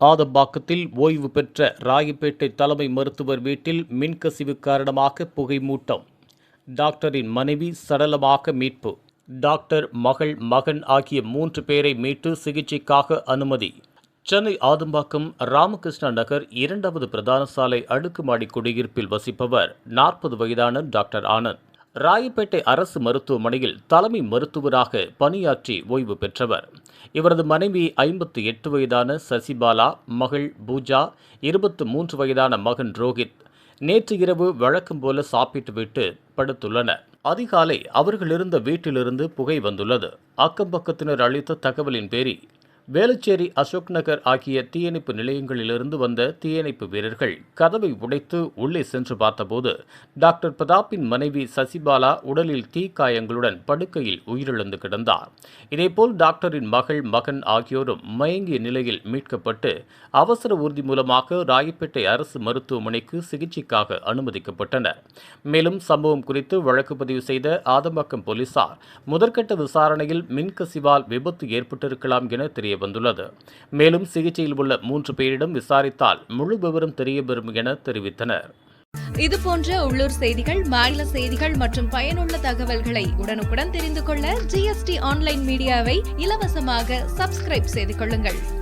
ஆதம்பாக்கத்தில் ஓய்வு பெற்ற ராயப்பேட்டை தலைமை மருத்துவர் வீட்டில் மின்கசிவு காரணமாக புகைமூட்டம். டாக்டரின் மனைவி சடலமாக மீட்பு. டாக்டர் மகள் மகன் ஆகிய மூன்று பேரை மீட்டு சிகிச்சைக்காக அனுமதி. சென்னை ஆதம்பாக்கம் ராமகிருஷ்ணா நகர் இரண்டாவது பிரதான சாலை அடுக்குமாடி குடியிருப்பில் வசிப்பவர் நாற்பது வயதான டாக்டர் ஆனந்த். ராயப்பேட்டை அரசு மருத்துவமனையில் தலைமை மருத்துவராக பணியாற்றி ஓய்வு பெற்றவர். இவரது மனைவி ஐம்பத்து எட்டு வயதான சசிபாலா மகள் பூஜா இருபத்து மூன்று வயதான மகன் ரோஹித் நேற்று இரவு வழக்கம் போல சாப்பிட்டுவிட்டு படுத்துள்ளனர். அதிகாலை அவர்கள் இருந்த வீட்டிலிருந்து புகை வந்துள்ளது. அக்கம் பக்கத்தினர் அளித்த தகவலின் பேரில் வேலுச்சேரி அசோக் நகர் ஆகிய தீயணைப்பு நிலையங்களிலிருந்து வந்த தீயணைப்பு வீரர்கள் கதவை உடைத்து உள்ளே சென்று பார்த்தபோது டாக்டர் பிரதாப்பின் மனைவி சசிபாலா உடலில் தீக்காயங்களுடன் படுக்கையில் உயிரிழந்து கிடந்தார். இதேபோல் டாக்டரின் மகள் மகன் ஆகியோரும் மயங்கிய நிலையில் மீட்கப்பட்டு அவசர ஊர்தி மூலமாக ராயப்பேட்டை அரசு மருத்துவமனைக்கு சிகிச்சைக்காக அனுமதிக்கப்பட்டனர். மேலும் சம்பவம் குறித்து வழக்கு பதிவு செய்த ஆதம்பாக்கம் போலீசார் முதற்கட்ட விசாரணையில் மின்கசிவால் விபத்து ஏற்பட்டிருக்கலாம் என தெரிய வந்துள்ளது. மேலும் சிகிச்சையில் உள்ள மூன்று பேரிடம் விசாரித்தால் முழு விவரம் தெரியவரும் என தெரிவித்தனர். இது போன்ற உள்ளூர் செய்திகள் மாநில செய்திகள் மற்றும் பயனுள்ள தகவல்களை உடனுக்குடன் தெரிந்து கொள்ள ஜிஎஸ்டி ஆன்லைன் மீடியாவை இலவசமாக சப்ஸ்கிரைப் செய்து கொள்ளுங்கள்.